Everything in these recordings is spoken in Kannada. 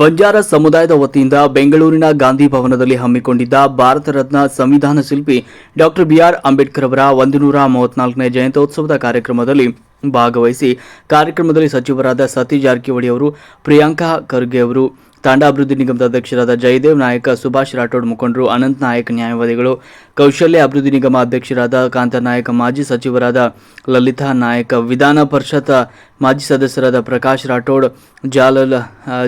ಬಂಜಾರ ಸಮುದಾಯದ ವತಿಯಿಂದ ಬೆಂಗಳೂರಿನ ಗಾಂಧಿ ಭವನದಲ್ಲಿ ಹಮ್ಮಿಕೊಂಡಿದ್ದ ಭಾರತ ರತ್ನ ಸಂವಿಧಾನ ಶಿಲ್ಪಿ ಡಾಕ್ಟರ್ ಬಿಆರ್ ಅಂಬೇಡ್ಕರ್ ಅವರ ಒಂದು ನೂರ ಮೂವತ್ನಾಲ್ಕನೇ ಜಯಂತ್ಯೋತ್ಸವದ ಕಾರ್ಯಕ್ರಮದಲ್ಲಿ ಭಾಗವಹಿಸಿ ಕಾರ್ಯಕ್ರಮದಲ್ಲಿ ಸಚಿವರಾದ ಸತೀಶ್ ಜಾರಕಿಹೊಳಿ ಅವರು, ಪ್ರಿಯಾಂಕಾ ಖರ್ಗೆ ಅವರು ತಾಂಡಾ ಅಭಿವೃದ್ಧಿ ನಿಗಮದ ಅಧ್ಯಕ್ಷರಾದ ಜಯದೇವ್ ನಾಯಕ, ಸುಭಾಷ್ ರಾಠೋಡ್ ಮುಖಂಡರು, ಅನಂತ್ ನಾಯಕ್ ನ್ಯಾಯವಾದಿಗಳು, ಕೌಶಲ್ಯ ಅಭಿವೃದ್ಧಿ ನಿಗಮ ಅಧ್ಯಕ್ಷರಾದ ಕಾಂತ ನಾಯಕ ಮಾಜಿ ಸಚಿವರಾದ ಲಲಿತಾ ನಾಯಕ, ವಿಧಾನ ಪರಿಷತ್ ಮಾಜಿ ಸದಸ್ಯರಾದ ಪ್ರಕಾಶ್ ರಾಠೋಡ್, ಜಾಲಲ್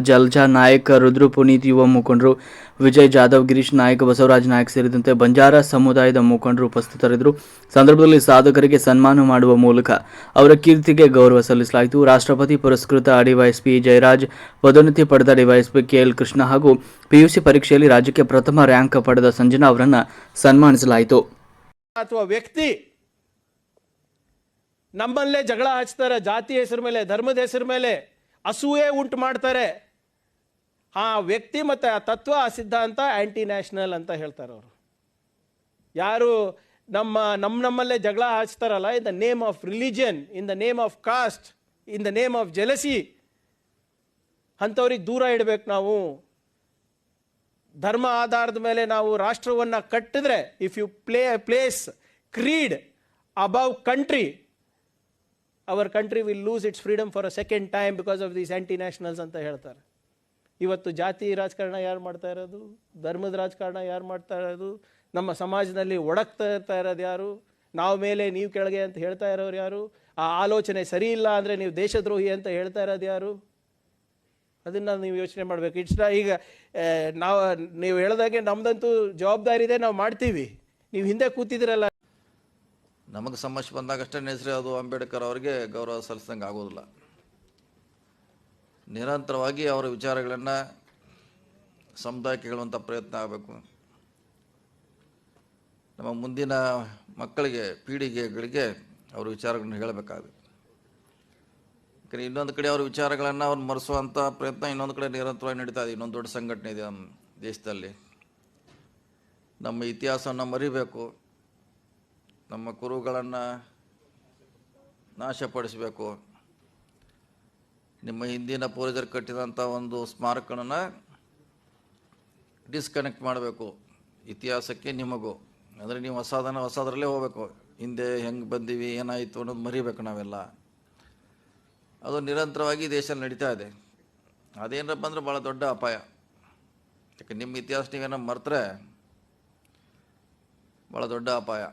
ಜಲ್ಜಾ ನಾಯಕ್, ರುದ್ರು ಪುನೀತ್ ಯುವ ಮುಖಂಡರು ವಿಜಯ್ ಜಾಧವ್, ಗಿರೀಶ್ ನಾಯಕ್, ಬಸವರಾಜ್ ನಾಯಕ್ ಸೇರಿದಂತೆ ಬಂಜಾರ ಸಮುದಾಯದ ಮುಖಂಡರು ಉಪಸ್ಥಿತರಿದ್ದರು. ಸಂದರ್ಭದಲ್ಲಿ ಸಾಧಕರಿಗೆ ಸನ್ಮಾನ ಮಾಡುವ ಮೂಲಕ ಅವರ ಕೀರ್ತಿಗೆ ಗೌರವ ಸಲ್ಲಿಸಲಾಯಿತು. ರಾಷ್ಟ್ರಪತಿ ಪುರಸ್ಕೃತ ಡಿವೈಎಸ್ಪಿ ಜಯರಾಜ್, ಪದೋನ್ನತಿ ಪಡೆದ ಡಿವೈಎಸ್ಪಿ ಕೆಎಲ್ ಕೃಷ್ಣ ಹಾಗೂ ಪಿಯುಸಿ ಪರೀಕ್ಷೆಯಲ್ಲಿ ರಾಜ್ಯಕ್ಕೆ ಪ್ರಥಮ ರ್ಯಾಂಕ್ ಪಡೆದ ಸಂಜನಾ ಅವರನ್ನು ಸನ್ಮಾನಿಸಲಾಯಿತು. ಅಥವಾ ವ್ಯಕ್ತಿ ನಮ್ಮಲ್ಲೇ ಜಗಳ ಹಚ್ತಾರೆ, ಜಾತಿ ಹೆಸರು ಮೇಲೆ, ಧರ್ಮದ ಹೆಸರು ಮೇಲೆ, ಅಸೂಯೆ ಉಂಟು ಮಾಡ್ತಾರೆ. ಆ ವ್ಯಕ್ತಿ ಮತ್ತು ಆ ತತ್ವ, ಆ ಸಿದ್ಧಾಂತ ಆ್ಯಂಟಿ ನ್ಯಾಷನಲ್ ಅಂತ ಹೇಳ್ತಾರೆ ಅವರು. ಯಾರು ನಮ್ಮ ನಮ್ಮ ನಮ್ಮಲ್ಲೇ ಜಗಳ ಹಚ್ತಾರಲ್ಲ in the name of religion in the name of caste in the name of jealousy ಅಂಥವ್ರಿಗೆ ದೂರ ಇಡಬೇಕು ನಾವು. ಧರ್ಮ ಆಧಾರದ ಮೇಲೆ ನಾವು ರಾಷ್ಟ್ರವನ್ನು ಕಟ್ಟಿದ್ರೆ if you play places creed above country our country will lose its freedom for a second time because of these anti nationals ಅಂತ ಹೇಳ್ತಾರೆ. ಇವತ್ತು ಜಾತಿ ರಾಜಕಾರಣ ಯಾರು ಮಾಡ್ತಾ ಇರೋದು? ಧರ್ಮದ ರಾಜಕಾರಣ ಯಾರು ಮಾಡ್ತಾ ಇರೋದು? ನಮ್ಮ ಸಮಾಜದಲ್ಲಿ ಒಡಕ್ತಾ ಇರ್ತಾ ಇರೋದು ಯಾರು? ನಾವು ಮೇಲೆ ನೀವು ಕೆಳಗೆ ಅಂತ ಹೇಳ್ತಾ ಇರೋರು ಯಾರು? ಆ ಆಲೋಚನೆ ಸರಿ ಇಲ್ಲ ಅಂದರೆ ನೀವು ದೇಶದ್ರೋಹಿ ಅಂತ ಹೇಳ್ತಾ ಇರೋದು ಯಾರು? ಅದನ್ನು ನೀವು ಯೋಚನೆ ಮಾಡಬೇಕು. ಇಟ್ಸ್ ಈಗ ನಾವು, ನೀವು ಹೇಳ್ದಾಗೆ ನಮ್ಮದಂತೂ ಜವಾಬ್ದಾರಿ ಇದೆ, ನಾವು ಮಾಡ್ತೀವಿ. ನೀವು ಹಿಂದೆ ಕೂತಿದ್ದೀರಲ್ಲ ನಮಗೆ ಸಮಸ್ಯೆ ಬಂದಾಗಷ್ಟೇ ಹೆಸರು ಅದು ಅಂಬೇಡ್ಕರ್ ಅವರಿಗೆ ಗೌರವ ಸಲ್ಲಿಸ್ದಂಗೆ ಆಗೋದಿಲ್ಲ. ನಿರಂತರವಾಗಿ ಅವರ ವಿಚಾರಗಳನ್ನು ಸಮುದಾಯಕ್ಕೆ ಹೇಳುವಂಥ ಪ್ರಯತ್ನ ಆಗಬೇಕು. ನಮ್ಮ ಮುಂದಿನ ಮಕ್ಕಳಿಗೆ, ಪೀಳಿಗೆಗಳಿಗೆ ಅವ್ರ ವಿಚಾರಗಳನ್ನು ಹೇಳಬೇಕಾಗುತ್ತೆ. ಯಾಕಂದರೆ ಇನ್ನೊಂದು ಕಡೆ ಅವ್ರ ವಿಚಾರಗಳನ್ನು ಅವ್ರು ಮರೆಸುವಂಥ ಪ್ರಯತ್ನ ಇನ್ನೊಂದು ಕಡೆ ನಿರಂತರವಾಗಿ ನಡೀತಾ ಇದೆ. ಇನ್ನೊಂದು ದೊಡ್ಡ ಸಂಘಟನೆ ಇದೆ ನಮ್ಮ ದೇಶದಲ್ಲಿ. ನಮ್ಮ ಇತಿಹಾಸವನ್ನು ಮರಿಬೇಕು. ನಮ್ಮ ಕುರುಗಳನ್ನು ನಾಶಪಡಿಸಬೇಕು. ನಿಮ್ಮ ಹಿಂದಿನ ಪೂರ್ವಜರು ಕಟ್ಟಿದಂಥ ಒಂದು ಸ್ಮಾರಕನನ್ನು ಡಿಸ್ಕನೆಕ್ಟ್ ಮಾಡಬೇಕು. ಇತಿಹಾಸಕ್ಕೆ ನಿಮಗೂ. ಅಂದರೆ ನೀವು ಹೊಸದನ್ನು ಹೊಸದರಲ್ಲೇ ಹೋಗಬೇಕು. ಹಿಂದೆ ಹೆಂಗೆ ಬಂದೀವಿ, ಏನಾಯಿತು ಅನ್ನೋದು ಮರಿಬೇಕು ನಾವೆಲ್ಲ. ಅದು ನಿರಂತರವಾಗಿ ದೇಶದಲ್ಲಿ ನಡೀತಾ ಇದೆ. ಅದೇನಪ್ಪ ಅಂದ್ರೆ ಭಾಳ ದೊಡ್ಡ ಅಪಾಯ. ಯಾಕೆ, ನಿಮ್ಮ ಇತಿಹಾಸ ನೀವೇನೋ ಮರೆತರೆ ಭಾಳ ದೊಡ್ಡ ಅಪಾಯ.